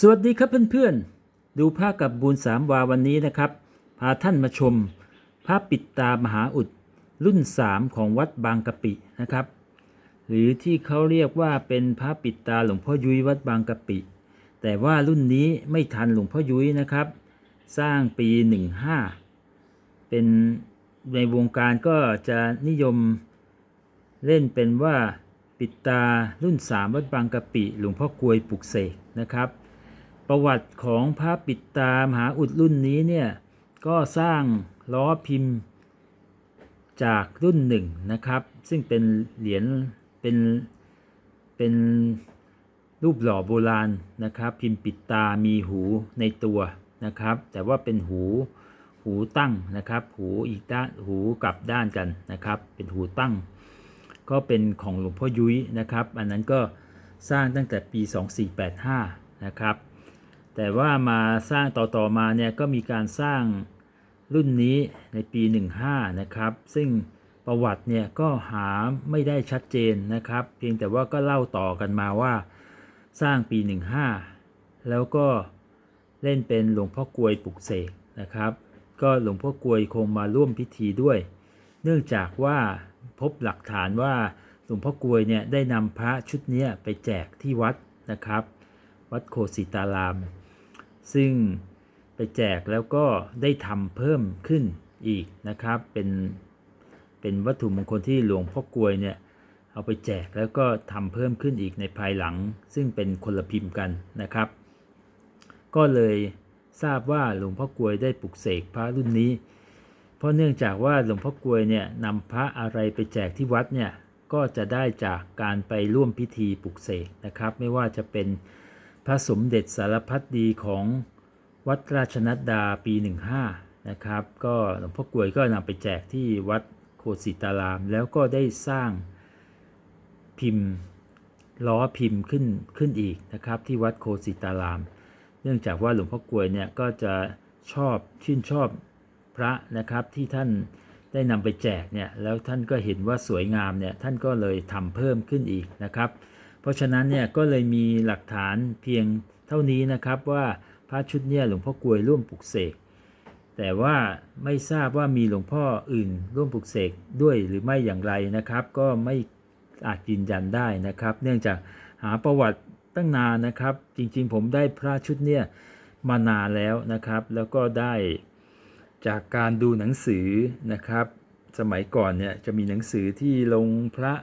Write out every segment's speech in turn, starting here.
สวัสดีครับเพื่อนๆ ดูภาพกับบูญสามวาวันนี้นะครับ พาท่านมาชมพระปิดตามหาอุดรุ่น 3 ของวัดบางกะปินะครับ หรือที่เขาเรียกว่าเป็นพระปิดตาหลวงพ่อยุ้ยวัดบางกะปิ แต่ว่ารุ่นนี้ไม่ทันหลวงพ่อยุ้ยนะครับ สร้างปี 15 เป็นในวงการก็จะนิยมเล่นเป็นว่าปิดตารุ่น 3 วัดบางกะปิ หลวงพ่อกลวยปลุกเสกนะครับ ประวัติของพระปิดตามหาอุดรุ่นนี้เนี่ยก็สร้างล้อพิมพ์จากรุ่นหนึ่งนะครับ ซึ่งเป็นเหรียญเป็นเป็นรูปหล่อโบราณนะครับ พิมพ์ปิดตามีหูในตัวนะครับ แต่ว่าเป็นหูหูตั้งนะครับ หูอีกด้านหูกลับด้านกันนะครับ เป็นหูตั้ง ก็เป็นของหลวงพ่อยุ้ยนะครับ อันนั้นก็สร้างตั้งแต่ปี 2485 นะครับ แต่ว่ามาสร้างต่อๆมาเนี่ยก็มีการสร้างรุ่นนี้ในปี 15 นะครับ ซึ่งประวัติเนี่ยก็หาไม่ได้ชัดเจนนะครับ เพียงแต่ว่าก็เล่าต่อกันมาว่าสร้างปี 15 แล้วก็เล่นเป็นหลวงพ่อกลวยปลุกเสกนะครับ ก็หลวงพ่อกลวยคงมาร่วมพิธีด้วย เนื่องจากว่าพบหลักฐานว่าหลวงพ่อกลวยเนี่ยได้นำพระชุดนี้ไปแจกที่วัดนะครับ วัดโคสิตาราม ซึ่งไปแจกแล้วก็ได้ทำเพิ่มขึ้นอีกนะครับ เป็นเป็นวัตถุมงคลที่หลวงพ่อกลวยเนี่ยเอาไปแจกแล้วก็ทำเพิ่มขึ้นอีกในภายหลัง ซึ่งเป็นคนละพิมพ์กันนะครับ ก็เลยทราบว่าหลวงพ่อกลวยได้ปลุกเสกพระรุ่นนี้ เพราะเนื่องจากว่าหลวงพ่อกลวยเนี่ยนำพระอะไรไปแจกที่วัดเนี่ยก็จะได้จากการไปร่วมพิธีปลุกเสกนะครับ ไม่ว่าจะเป็น พระสมเด็จสารพัดดีของวัดราชนัดดาปี 15 นะครับ ก็หลวงพ่อกลวยก็นำไปแจกที่วัดโคสิตาราม แล้วก็ได้สร้างพิมพ์ล้อพิมพ์ขึ้นขึ้นอีกนะครับ ที่วัดโคสิตาราม เนื่องจากว่าหลวงพ่อกลวยเนี่ยก็จะชอบชื่นชอบพระนะครับที่ท่านได้นำไปแจกเนี่ยแล้วท่านก็เห็นว่าสวยงามเนี่ยท่านก็เลยทำเพิ่มขึ้นอีกนะครับ เพราะฉะนั้นเนี่ยก็เลยมีหลักฐานเพียงเท่านี้นะครับว่าพระชุดเนี่ยหลวงพ่อกลวยร่วมปลุกเสกแต่ว่าไม่ทราบว่ามีหลวงพ่ออื่นร่วมปลุกเสกด้วยหรือไม่อย่างไรนะครับ ก็ไม่อาจยืนยันได้นะครับ เนื่องจากหาประวัติตั้งนานนะครับ จริงๆ ผมได้พระชุดเนี่ยมานานแล้วนะครับ แล้วก็ได้จากการดูหนังสือนะครับ สมัยก่อนเนี่ยจะมีหนังสือที่ลงพระ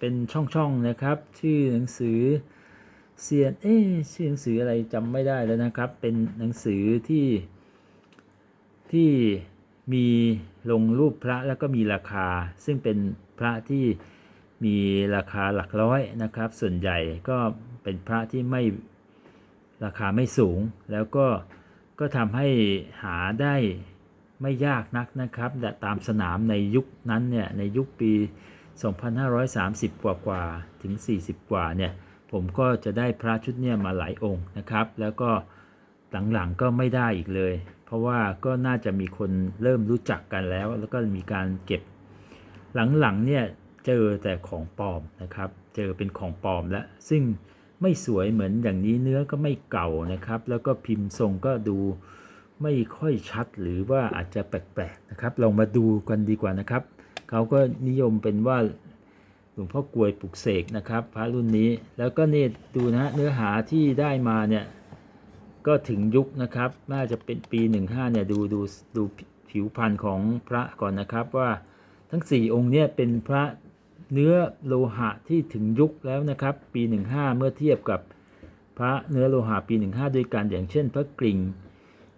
เป็นช่องๆนะครับ ชื่อหนังสือเซียนเอ๊ะชื่อหนังสืออะไรจำไม่ได้แล้วนะครับ เป็นหนังสือที่ที่มีลงรูปพระแล้วก็มีราคา ซึ่งเป็นพระที่มีราคาหลักร้อยนะครับ ส่วนใหญ่ก็เป็นพระที่ไม่ราคาไม่สูง แล้วก็ก็ทำให้หาได้ไม่ยากนักนะครับแต่ตามสนามในยุคนั้นเนี่ยในยุคปี 2530 กว่ากว่าๆถึง 40 กว่าเนี่ยผมก็จะได้พระชุดเนี่ยมาหลายองค์นะครับ แล้วก็หลังๆก็ไม่ได้อีกเลย เพราะว่าก็น่าจะมีคนเริ่มรู้จักกันแล้ว แล้วก็มีการเก็บหลังๆเนี่ยเจอแต่ของปลอมนะครับ เจอเป็นของปลอมแล้ว ซึ่งไม่สวยเหมือนอย่างนี้เนื้อก็ไม่เก่านะครับ แล้วก็พิมพ์ทรงก็ดูไม่ค่อยชัดหรือว่าอาจจะแปลกๆนะครับลองมาดูกันดีกว่านะครับ เขาก็นิยมเป็นว่าหลวงพ่อกวยปลุกเสกนะครับ พระรุ่นนี้แล้วก็นี่ดูนะฮะเนื้อหาที่ได้มาเนี่ยก็ถึงยุคนะครับน่าจะเป็นปี 15เนี่ยดูดูดูผิวพรรณของพระก่อนนะครับว่าทั้ง 4 องค์เนี่ยเป็นพระเนื้อโลหะที่ถึงยุคแล้วนะครับ ปี 15 เมื่อเทียบกับพระเนื้อโลหะปี 15 ด้วยกันอย่างเช่น พระกริ่ง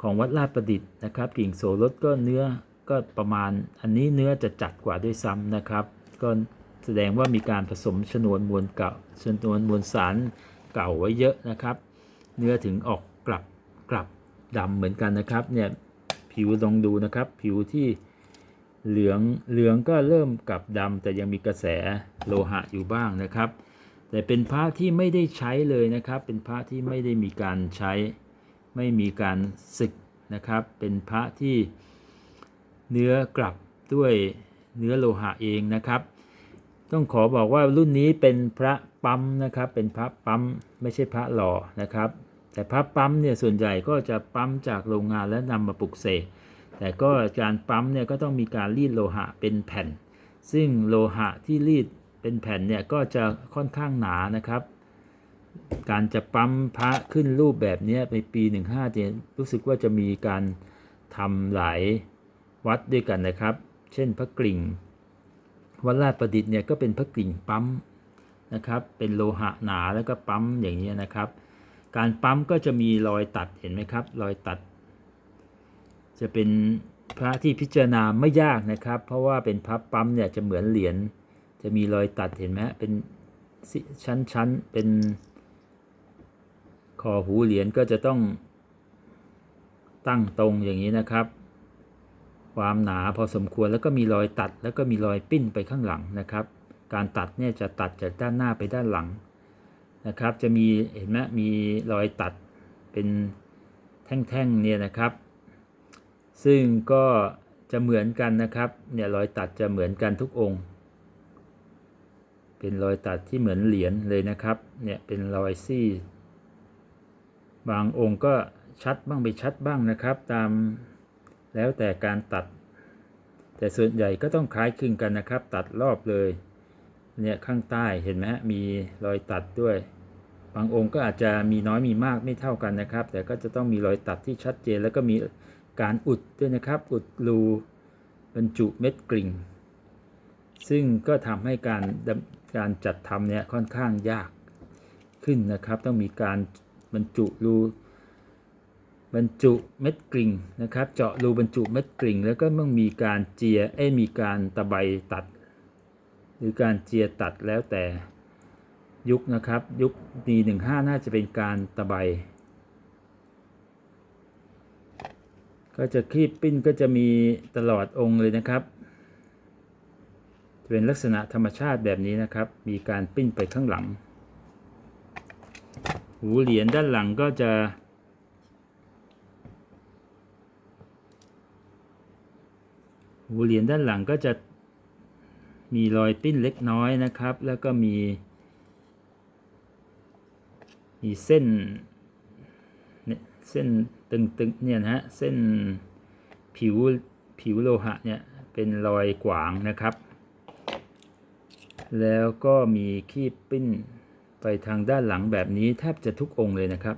ของวัดลาดประดิษฐ์นะครับ กริ่งโสรถก็เนื้อ ก็ประมาณอันนี้เนื้อจะจัดกว่าด้วยซ้ำนะครับ ก็แสดงว่ามีการผสมชนวนมวลเก่าชนวนมวลสารเก่าไว้เยอะนะครับ เนื้อถึงออกกลับกลับดำเหมือนกันนะครับเนี่ยผิวลองดูนะครับ ผิวที่เหลืองเหลืองก็เริ่มกลับดำแต่ยังมีกระแสโลหะอยู่บ้างนะครับ แต่เป็นพระที่ไม่ได้ใช้เลยนะครับ เป็นพระที่ไม่ได้มีการใช้ ไม่มีการศึกนะครับ เป็นพระที่ เนื้อกลับด้วยเนื้อโลหะเองนะครับ ต้องขอบอกว่ารุ่นนี้เป็นพระปั๊มนะครับ เป็นพระปั๊มไม่ใช่พระหล่อนะครับ แต่พระปั๊มเนี่ยส่วนใหญ่ก็จะปั๊มจากโรงงานแล้วนำมาปลุกเสกแต่ก็การปั๊มเนี่ยก็ต้องมีการรีดโลหะเป็นแผ่น ซึ่งโลหะที่รีดเป็นแผ่นเนี่ยก็จะค่อนข้างหนานะครับการจะปั๊มพระขึ้นรูปแบบนี้ในปี 15เนี่ยรู้สึกว่าจะมีการทำหลาย วัดด้วยกันนะครับ เช่นพระกริ่ง วัดลาดประดิษฐ์เนี่ยก็เป็นพระกริ่งปั๊มนะครับ เป็นโลหะหนาแล้วก็ปั๊มอย่างนี้นะครับ การปั๊มก็จะมีรอยตัดเห็นไหมครับ รอยตัด จะเป็นพระที่พิจารณาไม่ยากนะครับ เพราะว่าเป็นพระปั๊มเนี่ยจะเหมือนเหรียญ จะมีรอยตัดเห็นไหมเป็นชั้นๆ เป็นคอหูเหรียญก็จะต้องตั้งตรงอย่างนี้นะครับ ความหนาพอสมควรแล้วก็มีรอยตัด แล้วก็มีรอยปิ้นไปข้างหลังนะครับ การตัดเนี่ยจะตัดจากด้านหน้าไปด้านหลังนะครับ จะมีเห็นไหมมีรอยตัดเป็นแท่งๆเนี่ยนะครับ ซึ่งก็จะเหมือนกันนะครับเนี่ยรอยตัดจะเหมือนกันทุกองค์ เป็นรอยตัดที่เหมือนเหรียญเลยนะครับเนี่ยเป็นรอยซี่บางองค์ก็ชัดบ้างไม่ชัดบ้างนะครับ ตาม แล้วแต่การตัด แต่ส่วนใหญ่ก็ต้องคล้ายคลึงกันนะครับ ตัดรอบเลย เนี่ยข้างใต้เห็นไหมฮะมีรอยตัดด้วย บางองค์ก็อาจจะมีน้อยมีมากไม่เท่ากันนะครับ แต่ก็จะต้องมีรอยตัดที่ชัดเจน แล้วก็มีการอุดด้วยนะครับ อุดรูบรรจุเม็ดกริ่ง ซึ่งก็ทำให้การการจัดทำเนี่ยค่อนข้างยากขึ้นนะครับ ต้องมีการบรรจุรู บรรจุเม็ดกริ่งนะครับ เจาะรูบรรจุเม็ดกริ่ง แล้วก็ต้องมีการเจียเอ้มีการตะไบตัด หรือการเจียตัดแล้วแต่ยุคนะครับ ยุคปีหนึ่งห้าน่าจะเป็นการตะไบก็จะคลีบปิ้นก็จะมีตลอดองค์เลยนะครับจะเป็นลักษณะธรรมชาติแบบนี้นะครับ มีการปิ้นไปข้างหลัง หูเหรียญด้านหลังก็จะ หูเหรียญด้านหลังก็จะมีรอยปิ้นเล็กน้อยนะครับ แล้วก็มี มีเส้นเนี่ยเส้นตึงๆเนี่ยนะฮะเส้นผิวผิวโลหะเนี่ยเป็นรอยกวางนะครับ แล้วก็มีขี้ปิ้นไปทางด้านหลังแบบนี้แทบจะทุกองค์เลยนะครับ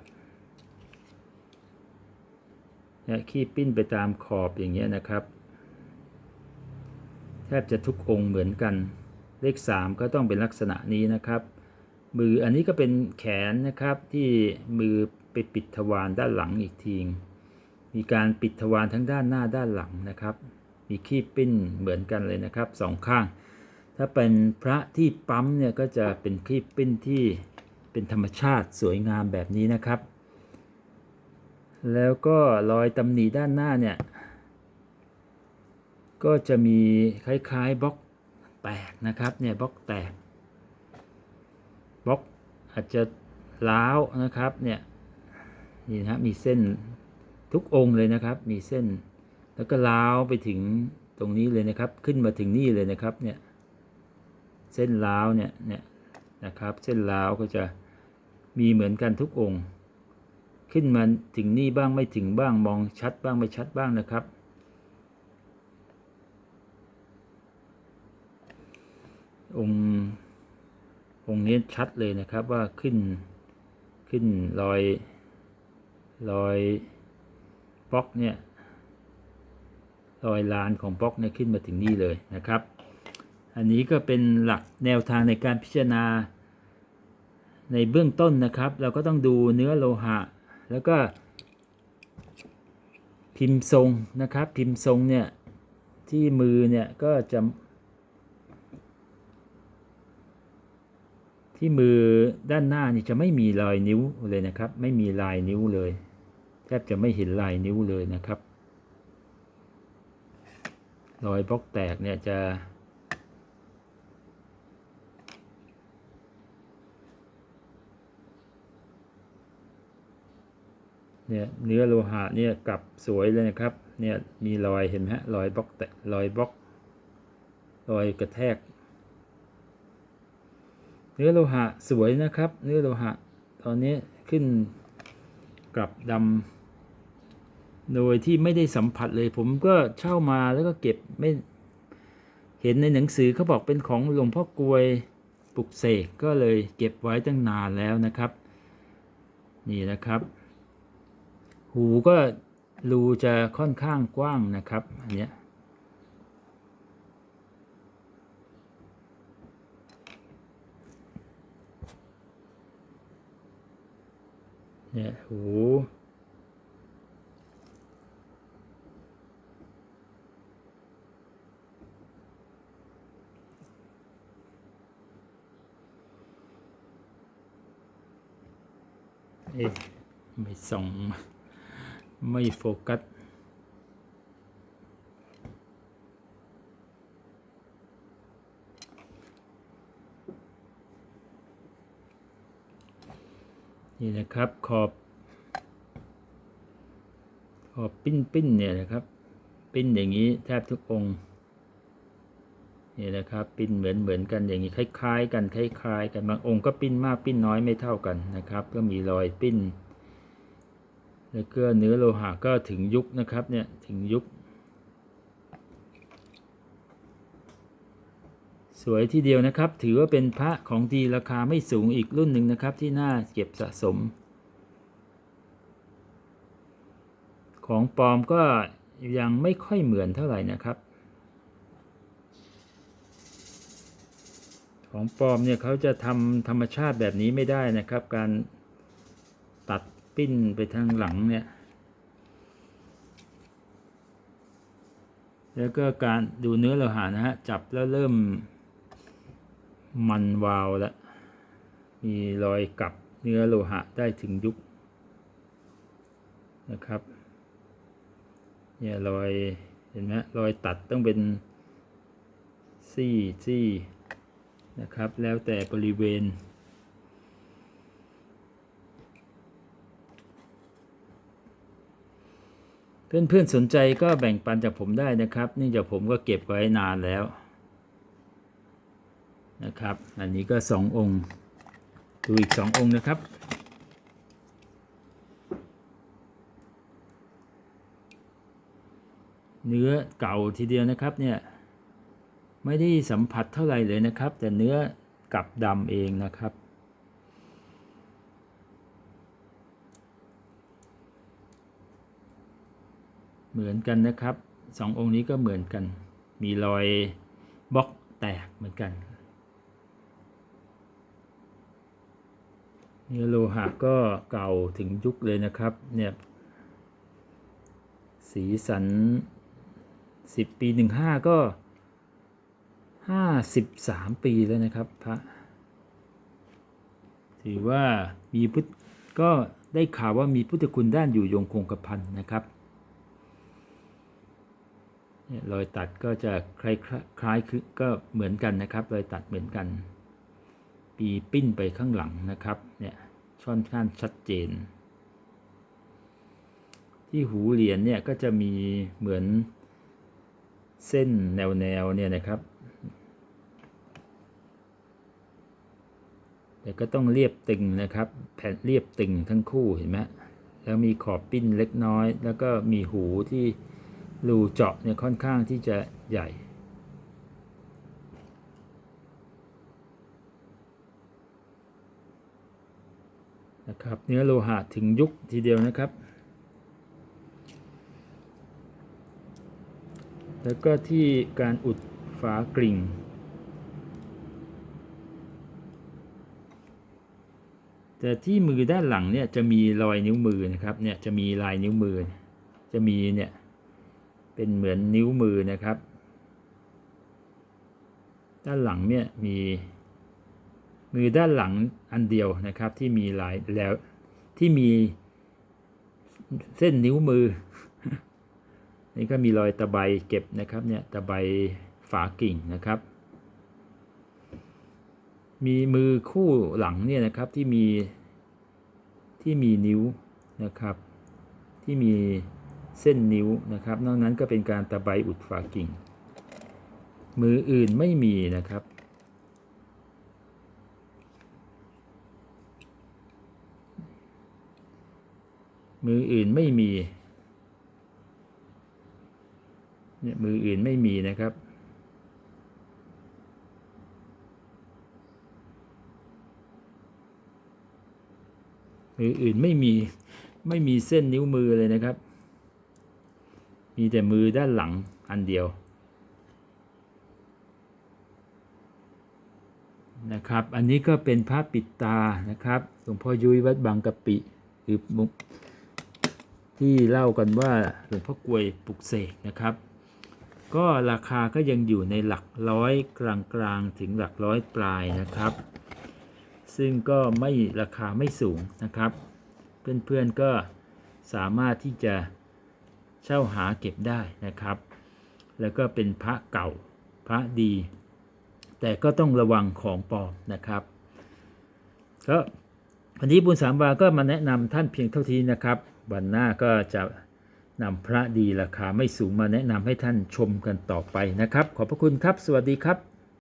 ขี้ปิ้นไปตามขอบอย่างเงี้ยนะครับ แทบจะทุกองค์เหมือนกัน เลข 3 ก็ต้องเป็นลักษณะนี้นะครับ มืออันนี้ก็เป็นแขนนะครับที่มือไปปิดทวารด้านหลังอีกทีงมีการปิดทวารทั้งด้านหน้าด้านหลังนะครับ มีขี้ปิ้นเหมือนกันเลยนะครับสองข้าง ถ้าเป็นพระที่ปั๊มเนี่ยก็จะเป็นขี้ปิ้นที่เป็นธรรมชาติสวยงามแบบนี้นะครับ แล้วก็รอยตำหนิด้านหน้าเนี่ย ก็จะมีคล้ายๆบล็อกแตกนะครับเนี่ยบล็อกแตกบล็อกอาจจะล้าวนะครับเนี่ยนี่นะฮะมีเส้นทุกองค์เลยนะครับ มีเส้น แล้วก็ล้าวไปถึงตรงนี้เลยนะครับ ขึ้นมาถึงนี่เลยนะครับเนี่ยเส้นล้าวเนี่ยเนี่ยนะครับ เส้นล้าวก็จะมีเหมือนกันทุกองค์ ขึ้นมาถึงนี่บ้างไม่ถึงบ้างมองชัดบ้างไม่ชัดบ้างนะครับ องค์องค์นี้ชัดเลยนะครับว่าขึ้นขึ้นรอยรอยบล็อกเนี่ยรอยลานของบล็อกเนี่ยขึ้นมาถึงนี่เลยนะครับ อันนี้ก็เป็นหลักแนวทางในการพิจารณา ในเบื้องต้นนะครับ เราก็ต้องดูเนื้อโลหะ แล้วก็พิมพ์ทรงนะครับ พิมพ์ทรงเนี่ยที่มือเนี่ยก็จะ ที่มือด้านหน้านี่จะไม่มีรอยนิ้วเลยนะครับ ไม่มีลายนิ้วเลย แทบจะไม่เห็นลายนิ้วเลยนะครับ รอยบล็อกแตกเนี่ยจะเนี่ยเนื้อโลหะเนี่ยกลับสวยเลยนะครับ เนี่ยมีรอยเห็นไหมฮะรอยบล็อกแตกรอยบล็อก รอยกระแทก เนื้อโลหะสวยนะครับ เนื้อโลหะ ตอนนี้ขึ้นกลับดำโดยที่ไม่ได้สัมผัสเลย ผมก็เช่ามาแล้วก็เก็บไม่เห็นในหนังสือเขาบอกเป็นของหลวงพ่อกลวยปลุกเสกก็เลยเก็บไว้ตั้งนานแล้วนะครับ นี่นะครับ หูก็รูจะค่อนข้างกว้างนะครับอันเนี้ย เนี่ยหู เอ๊ะไม่ส่อง ไม่โฟกัส นี่นะครับขอบ ขอบปิ้นปิ้นๆเนี่ยนะครับ ปิ้นอย่างนี้แทบทุกองค์นี่นะครับ ปิ้นเหมือนเหมือนกันอย่างนี้คล้าย ๆ กันคล้าย ๆ กันบางองค์ก็ปิ้นมากปิ้นน้อยไม่เท่ากันนะครับ ก็มีรอยปิ้น แล้วก็เนื้อโลหะก็ถึงยุคนะครับเนี่ยถึงยุค สวยทีเดียวนะครับ ถือว่าเป็นพระของดีราคาไม่สูงอีกรุ่นหนึ่งนะครับ ที่น่าเก็บสะสม ของปลอมก็ยังไม่ค่อยเหมือนเท่าไหร่นะครับ ของปลอมเนี่ยเขาจะทำธรรมชาติแบบนี้ไม่ได้นะครับ การตัดปิ้นไปทางหลังเนี่ยแล้วก็การดูเนื้อโลหะนะฮะ จับแล้วเริ่ม มันวาวแล้วมีรอยกลับเนื้อโลหะได้ถึงยุคนะครับเนี่ยรอยเห็นไหมรอยตัดต้องเป็นซี่ซี่นะครับ แล้วแต่บริเวณ เพื่อนๆสนใจก็แบ่งปันจากผมได้นะครับเนื่องจากผมก็เก็บไว้นานแล้ว นะครับ อันนี้ก็สององค์ ดูอีกสององค์นะครับ เนื้อเก่าทีเดียวนะครับเนี่ยไม่ได้สัมผัสเท่าไหร่เลยนะครับ แต่เนื้อกลับดำเองนะครับ เหมือนกันนะครับสององค์นี้ก็เหมือนกัน มีรอยบล็อกแตกเหมือนกัน เนื้อโลหะก็เก่าถึงยุคเลยนะครับ เนี่ย สีสันสิบปีหนึ่งห้าก็ห้าสิบสามปีแล้วนะครับพระถือว่ามีพุทธก็ได้ข่าวว่ามีพุทธคุณด้านอยู่ยงคงกระพันนะครับเนี่ยรอยตัดก็จะคล้ายคล้ายคือก็เหมือนกันนะครับรอยตัดเหมือนกัน ปีปิ้นไปข้างหลังนะครับ เนี่ยช่อนข้างชัดเจน ที่หูเหรียญเนี่ยก็จะมีเหมือนเส้นแนวแนวๆเนี่ยนะครับ แต่ก็ต้องเรียบตึงนะครับ แผ่นเรียบตึงทั้งคู่เห็นไหมแล้วมีขอบปิ้นเล็กน้อย แล้วก็มีหูที่รูเจาะเนี่ยค่อนข้างที่จะใหญ่ นะครับเนื้อโลหะถึงยุคทีเดียวนะครับ แล้วก็ที่การอุดฝากริ่ง แต่ที่มือด้านหลังเนี่ยจะมีรอยนิ้วมือนะครับเนี่ยจะมีลายนิ้วมือ จะมีเนี่ยเป็นเหมือนนิ้วมือนะครับ ด้านหลังเนี่ยมี มือด้านหลังอันเดียวนะครับที่มีลายแล้วที่มีเส้นนิ้วมือ นี่ก็มีรอยตะไบเก็บนะครับเนี่ยตะไบฝากิ่งนะครับ มีมือคู่หลังเนี่ยนะครับที่มีที่มีนิ้วนะครับ ที่มีเส้นนิ้วนะครับ นอกนั้นก็เป็นการตะไบอุดฝากิ่ง มืออื่นไม่มีนะครับ มืออื่นไม่มีเนี่ยมืออื่นไม่มีนะครับ มืออื่นไม่มีไม่มีเส้นนิ้วมือเลยนะครับ มีแต่มือด้านหลังอันเดียวนะครับ อันนี้ก็เป็นพระปิดตานะครับ หลวงพ่อยุ้ยวัดบางกะปิ หรือมุก ที่เล่ากันว่าหลวงพ่อกลวยปลุกเสกนะครับ ก็ราคาก็ยังอยู่ในหลักร้อยกลางๆถึงหลักร้อยปลายนะครับ ซึ่งก็ไม่ราคาไม่สูงนะครับ เพื่อนๆก็สามารถที่จะเช่าหาเก็บได้นะครับ แล้วก็เป็นพระเก่าพระดี แต่ก็ต้องระวังของปลอมนะครับก็วันนี้บุญสามวาก็มาแนะนำท่านเพียงเท่าทีนะครับ วันหน้าก็จะนำพระดีราคาไม่สูงมาแนะนำให้ท่านชมกันต่อไปนะครับ ขอบพระคุณครับ สวัสดีครับ